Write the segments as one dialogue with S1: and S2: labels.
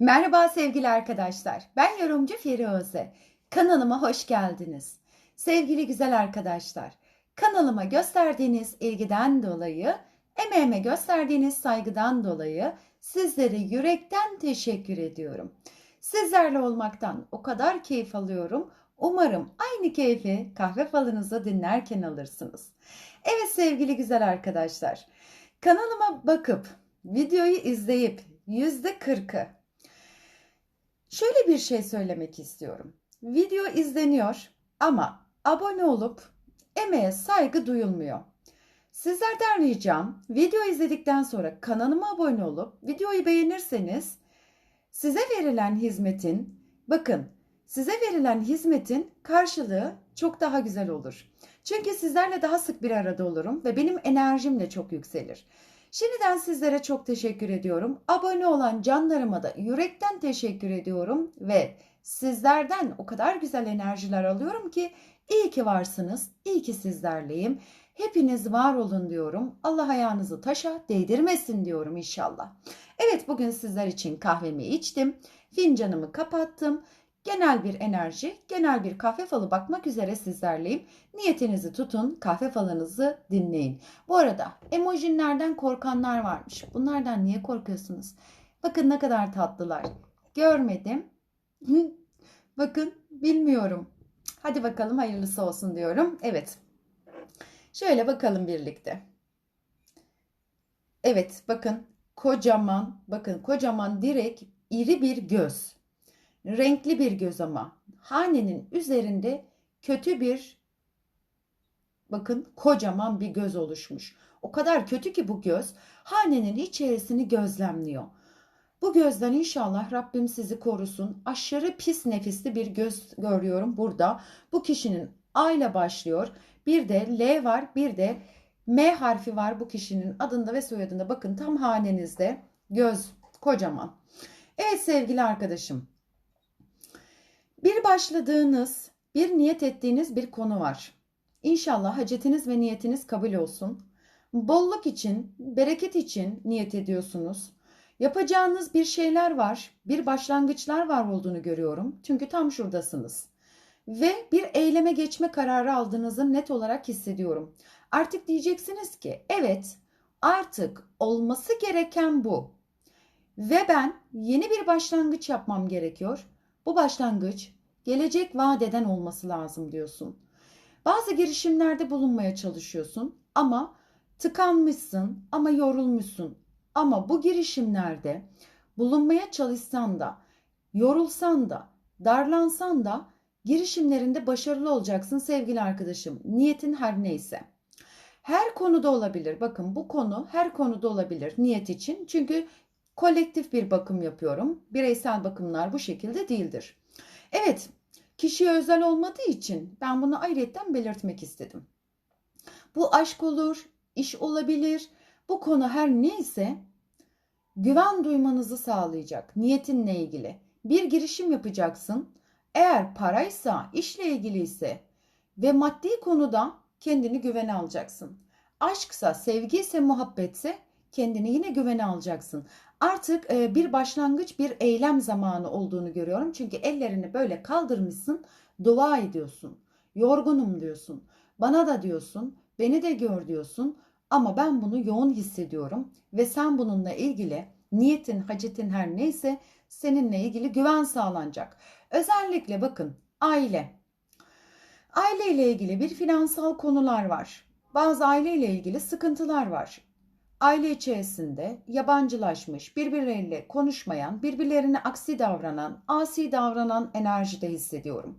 S1: Merhaba sevgili arkadaşlar. Ben yorumcu Firuze. Kanalıma hoş geldiniz. Sevgili güzel arkadaşlar, kanalıma gösterdiğiniz ilgiden dolayı, emeğime gösterdiğiniz saygıdan dolayı sizlere yürekten teşekkür ediyorum. Sizlerle olmaktan o kadar keyif alıyorum. Umarım aynı keyfi kahve falınızı dinlerken alırsınız. Evet sevgili güzel arkadaşlar, kanalıma bakıp videoyu izleyip %40'ı Şöyle bir şey söylemek istiyorum. Video izleniyor ama abone olup emeğe saygı duyulmuyor. Sizlerden ricam video izledikten sonra kanalıma abone olup videoyu beğenirseniz size verilen hizmetin bakın size verilen hizmetin karşılığı çok daha güzel olur. Çünkü sizlerle daha sık bir arada olurum ve benim enerjim de çok yükselir. Şimdiden sizlere çok teşekkür ediyorum. Abone olan canlarıma da yürekten teşekkür ediyorum ve sizlerden o kadar güzel enerjiler alıyorum ki iyi ki varsınız, iyi ki sizlerleyim. Hepiniz var olun diyorum. Allah ayağınızı taşa değdirmesin diyorum inşallah. Evet bugün sizler için kahvemi içtim. Fincanımı kapattım. Genel bir enerji, genel bir kahve falı bakmak üzere sizlerleyim. Niyetinizi tutun, kahve falınızı dinleyin. Bu arada emojinlerden korkanlar varmış. Bunlardan niye korkuyorsunuz? Bakın ne kadar tatlılar. Görmedim. Bakın bilmiyorum. Hadi bakalım hayırlısı olsun diyorum. Evet. Şöyle bakalım birlikte. Evet bakın kocaman bakın kocaman direkt iri bir göz. Renkli bir göz ama hanenin üzerinde kötü bir bakın kocaman bir göz oluşmuş. O kadar kötü ki bu göz hanenin içerisini gözlemliyor. Bu gözden inşallah Rabbim sizi korusun. Aşırı pis nefisli bir göz görüyorum burada. Bu kişinin A ile başlıyor. Bir de L var, bir de M harfi var bu kişinin adında ve soyadında. Bakın tam hanenizde göz kocaman. Evet sevgili arkadaşım. Bir başladığınız, bir niyet ettiğiniz bir konu var. İnşallah hacetiniz ve niyetiniz kabul olsun. Bolluk için, bereket için niyet ediyorsunuz. Yapacağınız bir şeyler var, bir başlangıçlar var olduğunu görüyorum. Çünkü tam şuradasınız. Ve bir eyleme geçme kararı aldığınızı net olarak hissediyorum. Artık diyeceksiniz ki evet artık olması gereken bu. Ve ben yeni bir başlangıç yapmam gerekiyor. Bu başlangıç gelecek vadeden olması lazım diyorsun. Bazı girişimlerde bulunmaya çalışıyorsun ama tıkanmışsın ama yorulmuşsun. Ama bu girişimlerde bulunmaya çalışsan da, yorulsan da, darlansan da girişimlerinde başarılı olacaksın sevgili arkadaşım. Niyetin her neyse. Her konuda olabilir. Bakın bu konu her konuda olabilir niyet için. Çünkü kolektif bir bakım yapıyorum. Bireysel bakımlar bu şekilde değildir. Evet, kişiye özel olmadığı için ben bunu ayrıyetten belirtmek istedim. Bu aşk olur, iş olabilir. Bu konu her neyse güven duymanızı sağlayacak niyetinle ilgili. Bir girişim yapacaksın. Eğer paraysa, işle ilgili ise ve maddi konuda kendini güvene alacaksın. Aşksa, sevgi ise, muhabbetse kendini yine güvene alacaksın. Artık bir başlangıç, bir eylem zamanı olduğunu görüyorum. Çünkü ellerini böyle kaldırmışsın, dua ediyorsun. Yorgunum diyorsun. Bana da diyorsun, beni de gör diyorsun. Ama ben bunu yoğun hissediyorum ve sen bununla ilgili niyetin, hacetin her neyse seninle ilgili güven sağlanacak. Özellikle bakın aile. Aile ile ilgili bir finansal konular var. Bazı aile ile ilgili sıkıntılar var aile içerisinde yabancılaşmış, birbirleriyle konuşmayan, birbirlerine aksi davranan, asi davranan enerjide hissediyorum.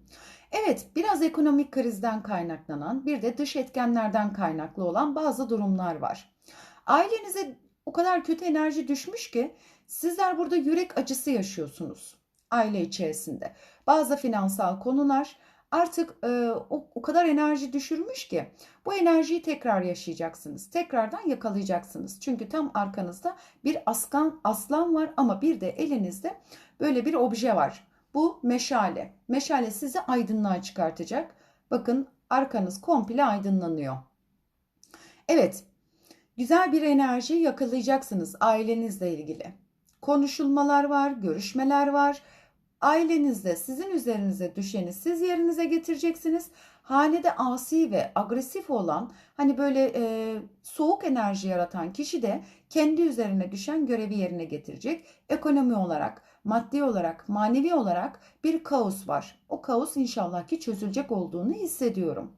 S1: Evet, biraz ekonomik krizden kaynaklanan, bir de dış etkenlerden kaynaklı olan bazı durumlar var. Ailenize o kadar kötü enerji düşmüş ki sizler burada yürek acısı yaşıyorsunuz aile içerisinde. Bazı finansal konular, artık e, o, o kadar enerji düşürmüş ki bu enerjiyi tekrar yaşayacaksınız. Tekrardan yakalayacaksınız. Çünkü tam arkanızda bir aslan, aslan var ama bir de elinizde böyle bir obje var. Bu meşale. Meşale sizi aydınlığa çıkartacak. Bakın arkanız komple aydınlanıyor. Evet. Güzel bir enerji yakalayacaksınız ailenizle ilgili. konuşulmalar var, görüşmeler var. Ailenizde sizin üzerinize düşeni siz yerinize getireceksiniz. Hanede asi ve agresif olan hani böyle e, soğuk enerji yaratan kişi de kendi üzerine düşen görevi yerine getirecek. Ekonomi olarak, maddi olarak, manevi olarak bir kaos var. O kaos inşallah ki çözülecek olduğunu hissediyorum.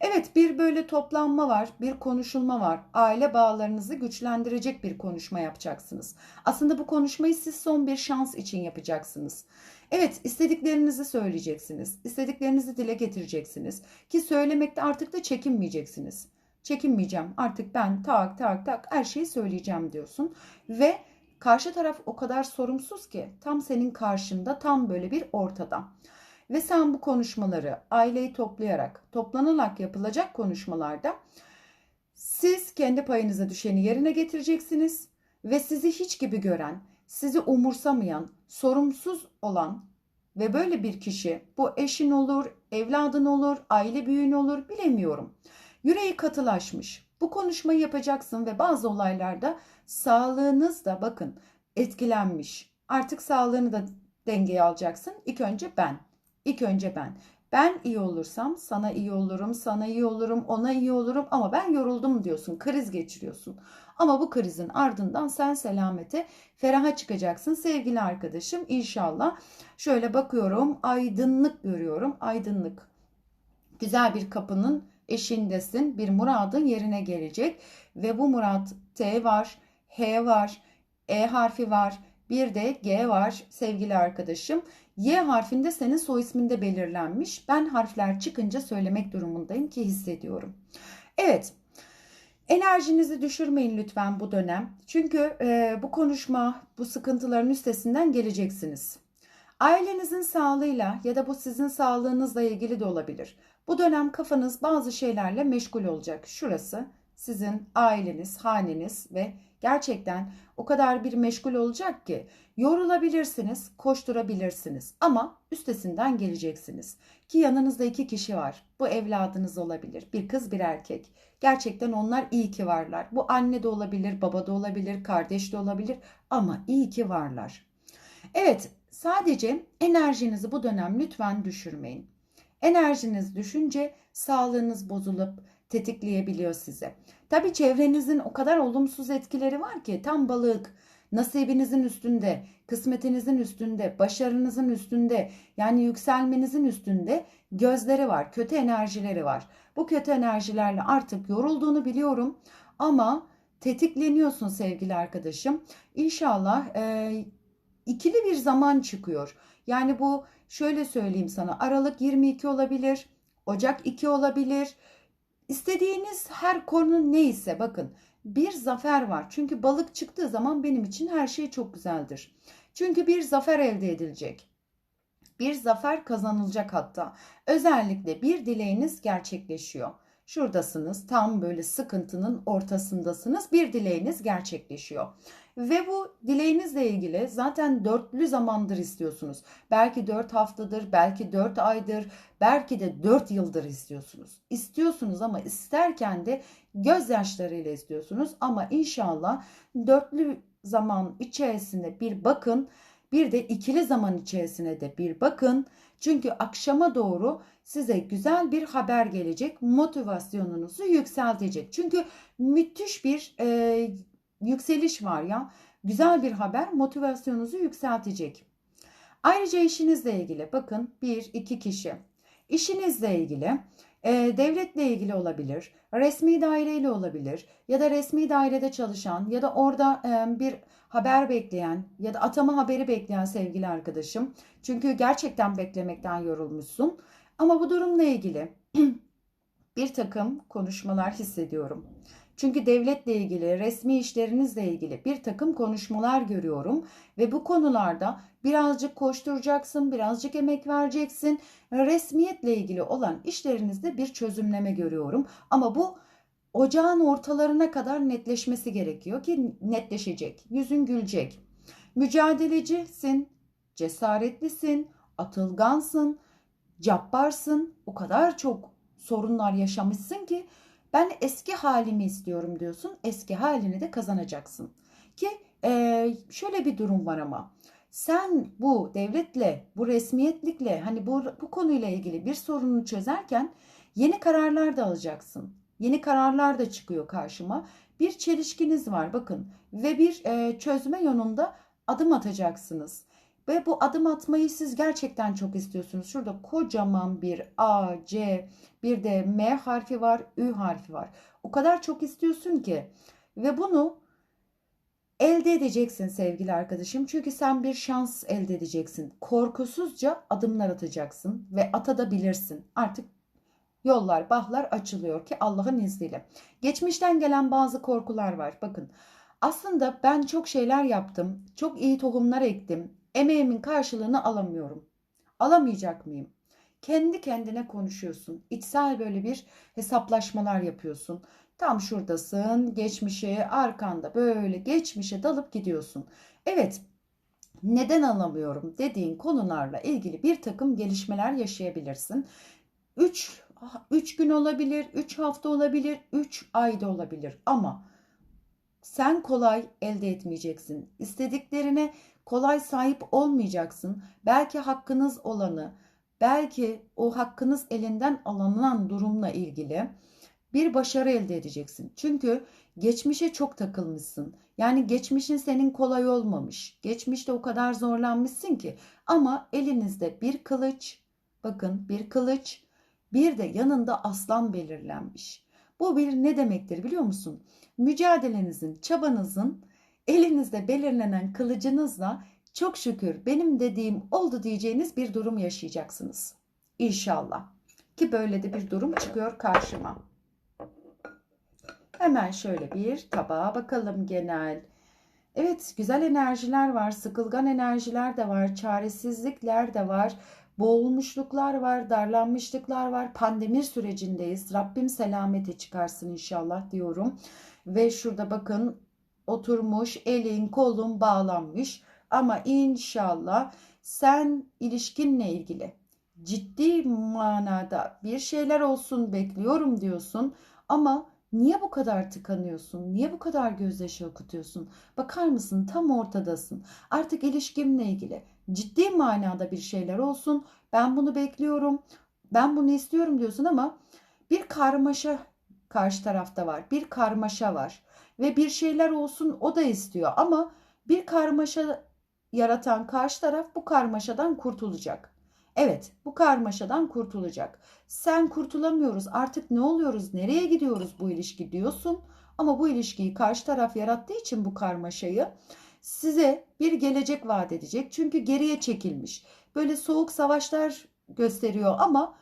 S1: Evet bir böyle toplanma var, bir konuşulma var. Aile bağlarınızı güçlendirecek bir konuşma yapacaksınız. Aslında bu konuşmayı siz son bir şans için yapacaksınız. Evet istediklerinizi söyleyeceksiniz. İstediklerinizi dile getireceksiniz. Ki söylemekte artık da çekinmeyeceksiniz. Çekinmeyeceğim artık ben tak tak tak her şeyi söyleyeceğim diyorsun. Ve karşı taraf o kadar sorumsuz ki tam senin karşında tam böyle bir ortada. Ve sen bu konuşmaları aileyi toplayarak, toplanarak yapılacak konuşmalarda siz kendi payınıza düşeni yerine getireceksiniz ve sizi hiç gibi gören, sizi umursamayan, sorumsuz olan ve böyle bir kişi bu eşin olur, evladın olur, aile büyüğün olur bilemiyorum. Yüreği katılaşmış. Bu konuşmayı yapacaksın ve bazı olaylarda sağlığınız da bakın etkilenmiş. Artık sağlığını da dengeye alacaksın. İlk önce ben. İlk önce ben. Ben iyi olursam sana iyi olurum, sana iyi olurum, ona iyi olurum ama ben yoruldum diyorsun, kriz geçiriyorsun. Ama bu krizin ardından sen selamete, feraha çıkacaksın sevgili arkadaşım inşallah. Şöyle bakıyorum, aydınlık görüyorum, aydınlık. Güzel bir kapının eşindesin, bir muradın yerine gelecek ve bu murat T var, H var, E harfi var, bir de G var sevgili arkadaşım. Y harfinde senin soy isminde belirlenmiş. Ben harfler çıkınca söylemek durumundayım ki hissediyorum. Evet. Enerjinizi düşürmeyin lütfen bu dönem. Çünkü e, bu konuşma, bu sıkıntıların üstesinden geleceksiniz. Ailenizin sağlığıyla ya da bu sizin sağlığınızla ilgili de olabilir. Bu dönem kafanız bazı şeylerle meşgul olacak. Şurası sizin aileniz, haneniz ve gerçekten o kadar bir meşgul olacak ki yorulabilirsiniz, koşturabilirsiniz ama üstesinden geleceksiniz. Ki yanınızda iki kişi var. Bu evladınız olabilir. Bir kız bir erkek. Gerçekten onlar iyi ki varlar. Bu anne de olabilir, baba da olabilir, kardeş de olabilir ama iyi ki varlar. Evet, sadece enerjinizi bu dönem lütfen düşürmeyin. Enerjiniz düşünce sağlığınız bozulup tetikleyebiliyor size. Tabi çevrenizin o kadar olumsuz etkileri var ki tam balık nasibinizin üstünde, kısmetinizin üstünde, başarınızın üstünde yani yükselmenizin üstünde gözleri var, kötü enerjileri var. Bu kötü enerjilerle artık yorulduğunu biliyorum ama tetikleniyorsun sevgili arkadaşım. İnşallah e, ikili bir zaman çıkıyor. Yani bu şöyle söyleyeyim sana Aralık 22 olabilir, Ocak 2 olabilir. İstediğiniz her konu neyse bakın bir zafer var. Çünkü balık çıktığı zaman benim için her şey çok güzeldir. Çünkü bir zafer elde edilecek. Bir zafer kazanılacak hatta. Özellikle bir dileğiniz gerçekleşiyor. Şuradasınız tam böyle sıkıntının ortasındasınız. Bir dileğiniz gerçekleşiyor. Ve bu dileğinizle ilgili zaten dörtlü zamandır istiyorsunuz. Belki dört haftadır, belki dört aydır, belki de dört yıldır istiyorsunuz. İstiyorsunuz ama isterken de gözyaşlarıyla istiyorsunuz. Ama inşallah dörtlü zaman içerisinde bir bakın, bir de ikili zaman içerisine de bir bakın. Çünkü akşama doğru size güzel bir haber gelecek. Motivasyonunuzu yükseltecek. Çünkü müthiş bir e, yükseliş var ya. Güzel bir haber motivasyonunuzu yükseltecek. Ayrıca işinizle ilgili bakın bir iki kişi. İşinizle ilgili e, devletle ilgili olabilir, resmi daireyle olabilir ya da resmi dairede çalışan ya da orada e, bir haber bekleyen ya da atama haberi bekleyen sevgili arkadaşım. Çünkü gerçekten beklemekten yorulmuşsun. Ama bu durumla ilgili bir takım konuşmalar hissediyorum. Çünkü devletle ilgili, resmi işlerinizle ilgili bir takım konuşmalar görüyorum ve bu konularda birazcık koşturacaksın, birazcık emek vereceksin. Resmiyetle ilgili olan işlerinizde bir çözümleme görüyorum. Ama bu ocağın ortalarına kadar netleşmesi gerekiyor ki netleşecek. Yüzün gülecek. Mücadelecisin, cesaretlisin, atılgansın, cabbarsın. O kadar çok sorunlar yaşamışsın ki ben eski halimi istiyorum diyorsun. Eski halini de kazanacaksın. Ki Ee, şöyle bir durum var ama sen bu devletle, bu resmiyetlikle hani bu, bu konuyla ilgili bir sorunu çözerken yeni kararlar da alacaksın. Yeni kararlar da çıkıyor karşıma. Bir çelişkiniz var bakın ve bir e, çözme yolunda adım atacaksınız. Ve bu adım atmayı siz gerçekten çok istiyorsunuz. Şurada kocaman bir A, C, bir de M harfi var, Ü harfi var. O kadar çok istiyorsun ki ve bunu elde edeceksin sevgili arkadaşım. Çünkü sen bir şans elde edeceksin. Korkusuzca adımlar atacaksın ve atabilirsin. Artık yollar, bahlar açılıyor ki Allah'ın izniyle. Geçmişten gelen bazı korkular var. Bakın aslında ben çok şeyler yaptım. Çok iyi tohumlar ektim. Emeğimin karşılığını alamıyorum. Alamayacak mıyım? Kendi kendine konuşuyorsun. İçsel böyle bir hesaplaşmalar yapıyorsun. Tam şuradasın, geçmişe, arkanda böyle geçmişe dalıp gidiyorsun. Evet, neden alamıyorum dediğin konularla ilgili bir takım gelişmeler yaşayabilirsin. 3 3 gün olabilir, 3 hafta olabilir, 3 ayda olabilir ama sen kolay elde etmeyeceksin. İstediklerine kolay sahip olmayacaksın. Belki hakkınız olanı, belki o hakkınız elinden alınan durumla ilgili bir başarı elde edeceksin. Çünkü geçmişe çok takılmışsın. Yani geçmişin senin kolay olmamış. Geçmişte o kadar zorlanmışsın ki ama elinizde bir kılıç, bakın bir kılıç, bir de yanında aslan belirlenmiş. Bu bir ne demektir biliyor musun? Mücadelenizin, çabanızın elinizde belirlenen kılıcınızla çok şükür benim dediğim oldu diyeceğiniz bir durum yaşayacaksınız. İnşallah. Ki böyle de bir durum çıkıyor karşıma. Hemen şöyle bir tabağa bakalım genel. Evet güzel enerjiler var, sıkılgan enerjiler de var, çaresizlikler de var, boğulmuşluklar var, darlanmışlıklar var. Pandemi sürecindeyiz. Rabbim selamete çıkarsın inşallah diyorum. Ve şurada bakın oturmuş, elin kolun bağlanmış. Ama inşallah sen ilişkinle ilgili ciddi manada bir şeyler olsun bekliyorum diyorsun. Ama Niye bu kadar tıkanıyorsun? Niye bu kadar gözyaşı okutuyorsun? Bakar mısın tam ortadasın. Artık ilişkimle ilgili ciddi manada bir şeyler olsun. Ben bunu bekliyorum. Ben bunu istiyorum diyorsun ama bir karmaşa karşı tarafta var. Bir karmaşa var. Ve bir şeyler olsun o da istiyor ama bir karmaşa yaratan karşı taraf bu karmaşadan kurtulacak. Evet, bu karmaşadan kurtulacak. Sen kurtulamıyoruz. Artık ne oluyoruz? Nereye gidiyoruz bu ilişki diyorsun. Ama bu ilişkiyi karşı taraf yarattığı için bu karmaşayı size bir gelecek vaat edecek. Çünkü geriye çekilmiş. Böyle soğuk savaşlar gösteriyor ama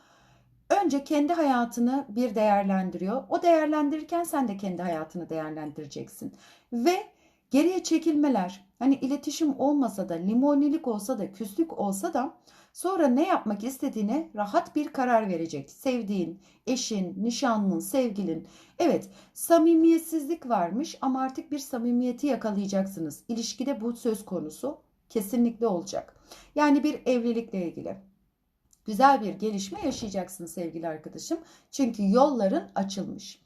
S1: önce kendi hayatını bir değerlendiriyor. O değerlendirirken sen de kendi hayatını değerlendireceksin. Ve geriye çekilmeler hani iletişim olmasa da limonilik olsa da küslük olsa da Sonra ne yapmak istediğine rahat bir karar verecek. Sevdiğin, eşin, nişanlın, sevgilin. Evet, samimiyetsizlik varmış ama artık bir samimiyeti yakalayacaksınız. İlişkide bu söz konusu kesinlikle olacak. Yani bir evlilikle ilgili güzel bir gelişme yaşayacaksın sevgili arkadaşım. Çünkü yolların açılmış.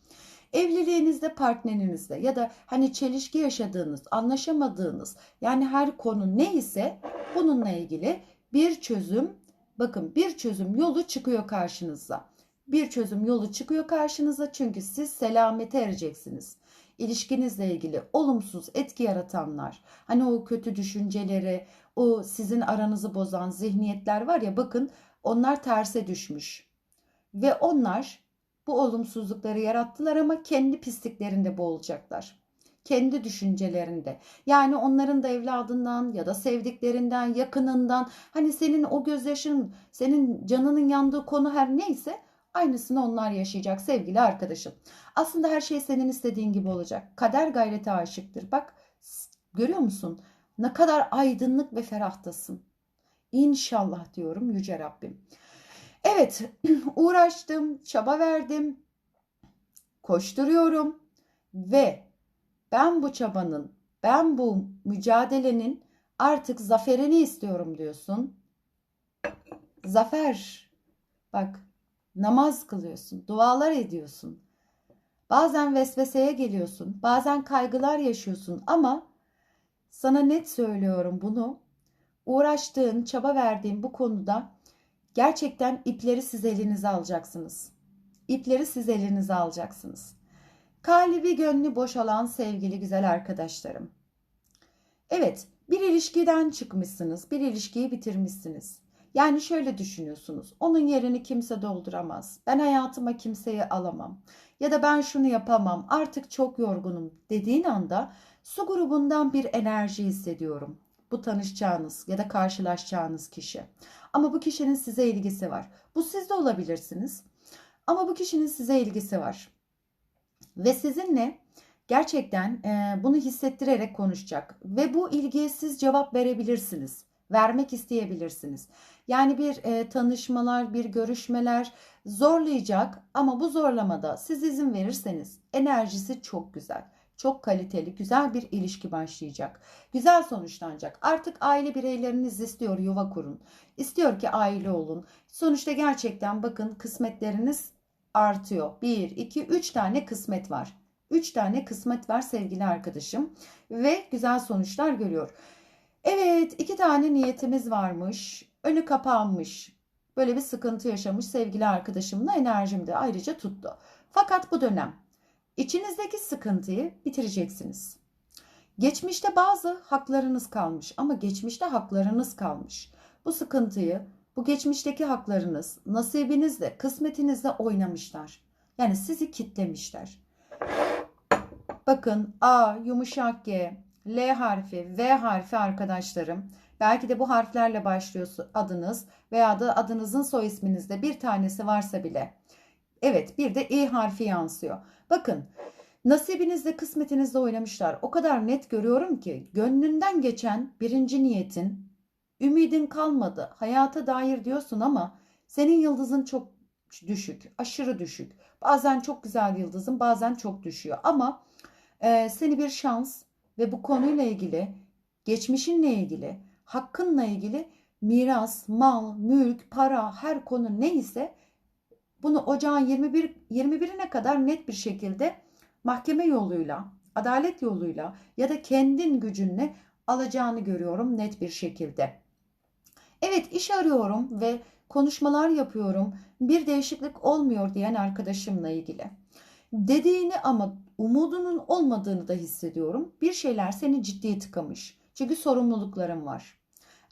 S1: Evliliğinizde partnerinizde ya da hani çelişki yaşadığınız, anlaşamadığınız yani her konu neyse bununla ilgili bir çözüm bakın bir çözüm yolu çıkıyor karşınıza. Bir çözüm yolu çıkıyor karşınıza çünkü siz selamete ereceksiniz. İlişkinizle ilgili olumsuz etki yaratanlar, hani o kötü düşünceleri, o sizin aranızı bozan zihniyetler var ya bakın onlar terse düşmüş. Ve onlar bu olumsuzlukları yarattılar ama kendi pisliklerinde boğulacaklar kendi düşüncelerinde. Yani onların da evladından ya da sevdiklerinden, yakınından hani senin o gözyaşın, senin canının yandığı konu her neyse aynısını onlar yaşayacak sevgili arkadaşım. Aslında her şey senin istediğin gibi olacak. Kader gayrete aşıktır. Bak görüyor musun? Ne kadar aydınlık ve ferahtasın. İnşallah diyorum yüce Rabbim. Evet, uğraştım, çaba verdim, koşturuyorum ve ben bu çabanın, ben bu mücadelenin artık zaferini istiyorum diyorsun. Zafer. Bak namaz kılıyorsun, dualar ediyorsun. Bazen vesveseye geliyorsun, bazen kaygılar yaşıyorsun ama Sana net söylüyorum bunu. Uğraştığın, çaba verdiğin bu konuda gerçekten ipleri siz elinize alacaksınız. İpleri siz elinize alacaksınız. Kalbi gönlü boşalan sevgili güzel arkadaşlarım. Evet, bir ilişkiden çıkmışsınız, bir ilişkiyi bitirmişsiniz. Yani şöyle düşünüyorsunuz. Onun yerini kimse dolduramaz. Ben hayatıma kimseyi alamam. Ya da ben şunu yapamam. Artık çok yorgunum dediğin anda su grubundan bir enerji hissediyorum. Bu tanışacağınız ya da karşılaşacağınız kişi. Ama bu kişinin size ilgisi var. Bu siz de olabilirsiniz. Ama bu kişinin size ilgisi var. Ve sizinle gerçekten e, bunu hissettirerek konuşacak. Ve bu ilgiye siz cevap verebilirsiniz. Vermek isteyebilirsiniz. Yani bir e, tanışmalar, bir görüşmeler zorlayacak ama bu zorlamada siz izin verirseniz enerjisi çok güzel. Çok kaliteli, güzel bir ilişki başlayacak. Güzel sonuçlanacak. Artık aile bireyleriniz istiyor yuva kurun. İstiyor ki aile olun. Sonuçta gerçekten bakın kısmetleriniz artıyor. 1, 2, 3 tane kısmet var. 3 tane kısmet var sevgili arkadaşım. Ve güzel sonuçlar görüyor. Evet iki tane niyetimiz varmış. Önü kapanmış. Böyle bir sıkıntı yaşamış sevgili arkadaşımla enerjim de ayrıca tuttu. Fakat bu dönem içinizdeki sıkıntıyı bitireceksiniz. Geçmişte bazı haklarınız kalmış ama geçmişte haklarınız kalmış. Bu sıkıntıyı, bu geçmişteki haklarınız nasibinizle, kısmetinizle oynamışlar. Yani sizi kitlemişler. Bakın A, yumuşak G, L harfi, V harfi arkadaşlarım. Belki de bu harflerle başlıyor adınız veya da adınızın soy isminizde bir tanesi varsa bile. Evet bir de İ harfi yansıyor. Bakın nasibinizde kısmetinizde oynamışlar. O kadar net görüyorum ki gönlünden geçen birinci niyetin ümidin kalmadı. Hayata dair diyorsun ama senin yıldızın çok düşük, aşırı düşük. Bazen çok güzel yıldızın bazen çok düşüyor ama e, seni bir şans ve bu konuyla ilgili, geçmişinle ilgili, hakkınla ilgili miras, mal, mülk, para, her konu neyse bunu ocağın 21 21'ine kadar net bir şekilde mahkeme yoluyla, adalet yoluyla ya da kendin gücünle alacağını görüyorum net bir şekilde. Evet iş arıyorum ve konuşmalar yapıyorum. Bir değişiklik olmuyor diyen arkadaşımla ilgili. Dediğini ama umudunun olmadığını da hissediyorum. Bir şeyler seni ciddiye tıkamış. Çünkü sorumluluklarım var.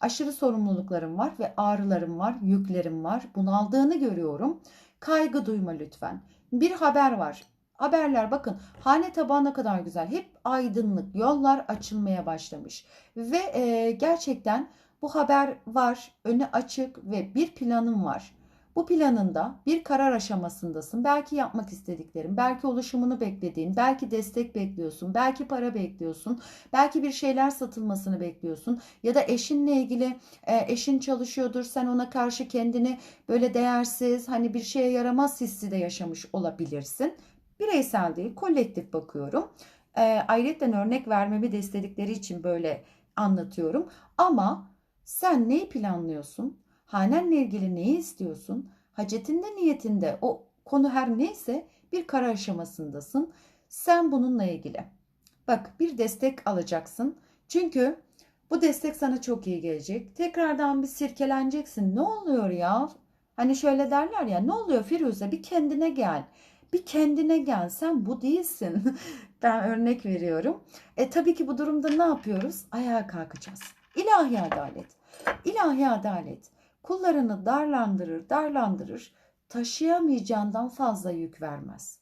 S1: Aşırı sorumluluklarım var ve ağrılarım var, yüklerim var. Bunaldığını görüyorum. Kaygı duyma lütfen. Bir haber var. Haberler bakın hane tabağına kadar güzel. Hep aydınlık yollar açılmaya başlamış. Ve e, gerçekten bu haber var, önü açık ve bir planım var. Bu planında bir karar aşamasındasın. Belki yapmak istediklerin, belki oluşumunu beklediğin, belki destek bekliyorsun, belki para bekliyorsun, belki bir şeyler satılmasını bekliyorsun ya da eşinle ilgili e, eşin çalışıyordur, sen ona karşı kendini böyle değersiz, hani bir şeye yaramaz hissi de yaşamış olabilirsin. Bireysel değil, kolektif bakıyorum. E, ayrıca örnek vermemi de istedikleri için böyle anlatıyorum. Ama sen neyi planlıyorsun? Hanenle ilgili neyi istiyorsun? Hacetinde niyetinde o konu her neyse bir karar aşamasındasın. Sen bununla ilgili. Bak bir destek alacaksın. Çünkü bu destek sana çok iyi gelecek. Tekrardan bir sirkeleneceksin. Ne oluyor ya? Hani şöyle derler ya ne oluyor Firuze bir kendine gel. Bir kendine gel sen bu değilsin. ben örnek veriyorum. E tabii ki bu durumda ne yapıyoruz? Ayağa kalkacağız. İlahi adalet. İlahi adalet kullarını darlandırır, darlandırır, taşıyamayacağından fazla yük vermez.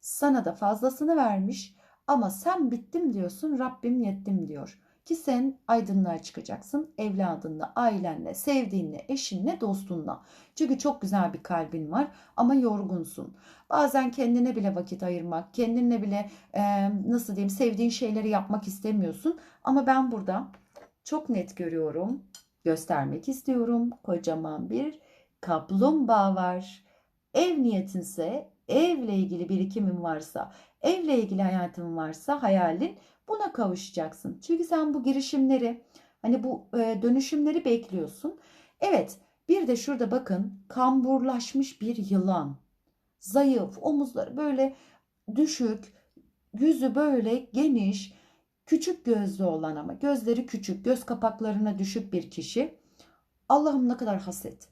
S1: Sana da fazlasını vermiş ama sen bittim diyorsun, Rabbim yettim diyor. Ki sen aydınlığa çıkacaksın evladınla, ailenle, sevdiğinle, eşinle, dostunla. Çünkü çok güzel bir kalbin var ama yorgunsun. Bazen kendine bile vakit ayırmak, kendinle bile e, nasıl diyeyim sevdiğin şeyleri yapmak istemiyorsun. Ama ben burada çok net görüyorum göstermek istiyorum. Kocaman bir kaplumbağa var. Ev niyetinse, evle ilgili birikimin varsa, evle ilgili hayatın varsa hayalin buna kavuşacaksın. Çünkü sen bu girişimleri, hani bu e, dönüşümleri bekliyorsun. Evet, bir de şurada bakın kamburlaşmış bir yılan. Zayıf, omuzları böyle düşük, yüzü böyle geniş, Küçük gözlü olan ama gözleri küçük, göz kapaklarına düşük bir kişi. Allah'ım ne kadar haset.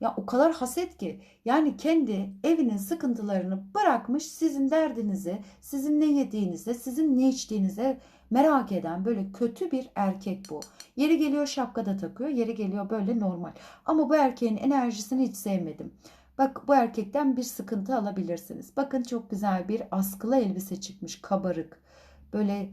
S1: Ya o kadar haset ki yani kendi evinin sıkıntılarını bırakmış sizin derdinizi, sizin ne yediğinize, sizin ne içtiğinize merak eden böyle kötü bir erkek bu. Yeri geliyor şapkada takıyor, yeri geliyor böyle normal. Ama bu erkeğin enerjisini hiç sevmedim. Bak bu erkekten bir sıkıntı alabilirsiniz. Bakın çok güzel bir askılı elbise çıkmış, kabarık. Böyle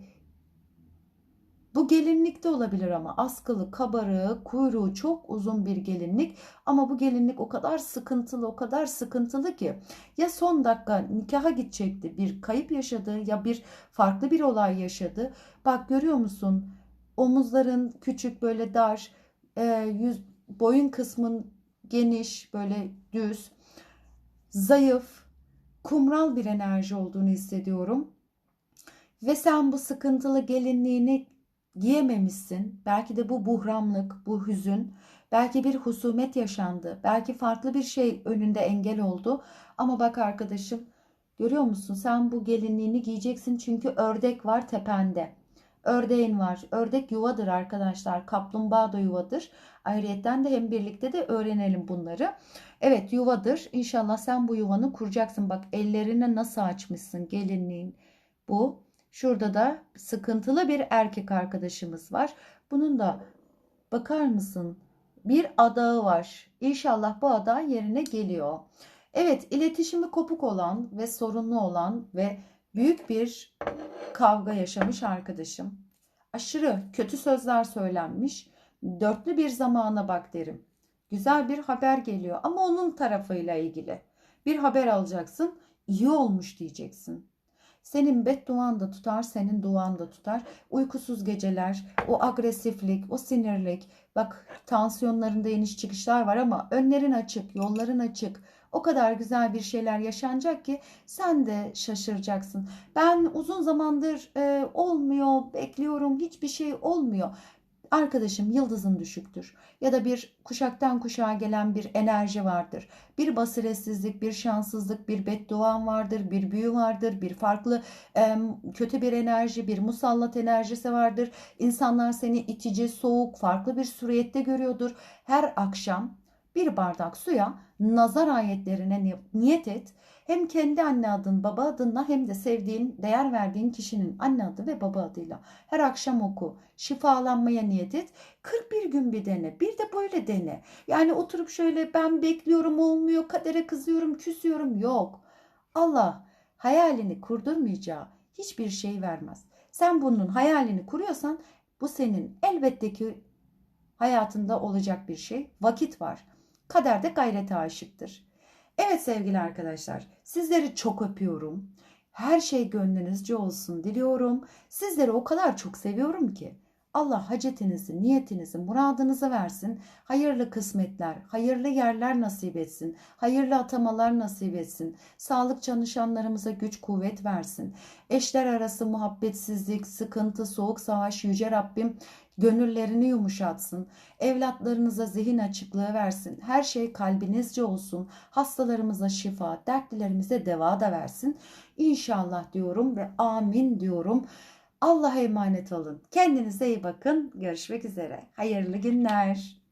S1: bu gelinlik de olabilir ama askılı, kabarığı, kuyruğu çok uzun bir gelinlik. Ama bu gelinlik o kadar sıkıntılı, o kadar sıkıntılı ki ya son dakika nikaha gidecekti, bir kayıp yaşadı ya bir farklı bir olay yaşadı. Bak görüyor musun? Omuzların küçük böyle dar, e, yüz boyun kısmın geniş, böyle düz, zayıf, kumral bir enerji olduğunu hissediyorum. Ve sen bu sıkıntılı gelinliğini giyememişsin. Belki de bu buhranlık, bu hüzün, belki bir husumet yaşandı. Belki farklı bir şey önünde engel oldu. Ama bak arkadaşım, görüyor musun? Sen bu gelinliğini giyeceksin çünkü ördek var tepende. Ördeğin var. Ördek yuvadır arkadaşlar. Kaplumbağa da yuvadır. Ayrıyetten de hem birlikte de öğrenelim bunları. Evet yuvadır. İnşallah sen bu yuvanı kuracaksın. Bak ellerine nasıl açmışsın gelinliğin. Bu. Şurada da sıkıntılı bir erkek arkadaşımız var. Bunun da bakar mısın? Bir adağı var. İnşallah bu ada yerine geliyor. Evet, iletişimi kopuk olan ve sorunlu olan ve büyük bir kavga yaşamış arkadaşım. Aşırı kötü sözler söylenmiş. Dörtlü bir zamana bak derim. Güzel bir haber geliyor ama onun tarafıyla ilgili. Bir haber alacaksın. iyi olmuş diyeceksin. Senin bedduan da tutar, senin duan da tutar. Uykusuz geceler, o agresiflik, o sinirlik. Bak tansiyonlarında iniş çıkışlar var ama önlerin açık, yolların açık. O kadar güzel bir şeyler yaşanacak ki sen de şaşıracaksın. Ben uzun zamandır e, olmuyor, bekliyorum, hiçbir şey olmuyor arkadaşım yıldızın düşüktür ya da bir kuşaktan kuşağa gelen bir enerji vardır. Bir basiretsizlik, bir şanssızlık, bir bedduan vardır, bir büyü vardır, bir farklı kötü bir enerji, bir musallat enerjisi vardır. İnsanlar seni itici, soğuk, farklı bir suriyette görüyordur. Her akşam bir bardak suya nazar ayetlerine niyet et hem kendi anne adın, baba adınla hem de sevdiğin, değer verdiğin kişinin anne adı ve baba adıyla. Her akşam oku. Şifalanmaya niyet et. 41 gün bir dene. Bir de böyle dene. Yani oturup şöyle ben bekliyorum olmuyor, kadere kızıyorum, küsüyorum. Yok. Allah hayalini kurdurmayacağı hiçbir şey vermez. Sen bunun hayalini kuruyorsan bu senin elbette ki hayatında olacak bir şey. Vakit var. Kader de gayrete aşıktır. Evet sevgili arkadaşlar, sizleri çok öpüyorum. Her şey gönlünüzce olsun diliyorum. Sizleri o kadar çok seviyorum ki. Allah hacetinizi, niyetinizi, muradınızı versin. Hayırlı kısmetler, hayırlı yerler nasip etsin. Hayırlı atamalar nasip etsin. Sağlık çalışanlarımıza güç kuvvet versin. Eşler arası muhabbetsizlik, sıkıntı, soğuk savaş yüce Rabbim gönüllerini yumuşatsın. Evlatlarınıza zihin açıklığı versin. Her şey kalbinizce olsun. Hastalarımıza şifa, dertlilerimize deva da versin. İnşallah diyorum ve amin diyorum. Allah'a emanet olun. Kendinize iyi bakın. Görüşmek üzere. Hayırlı günler.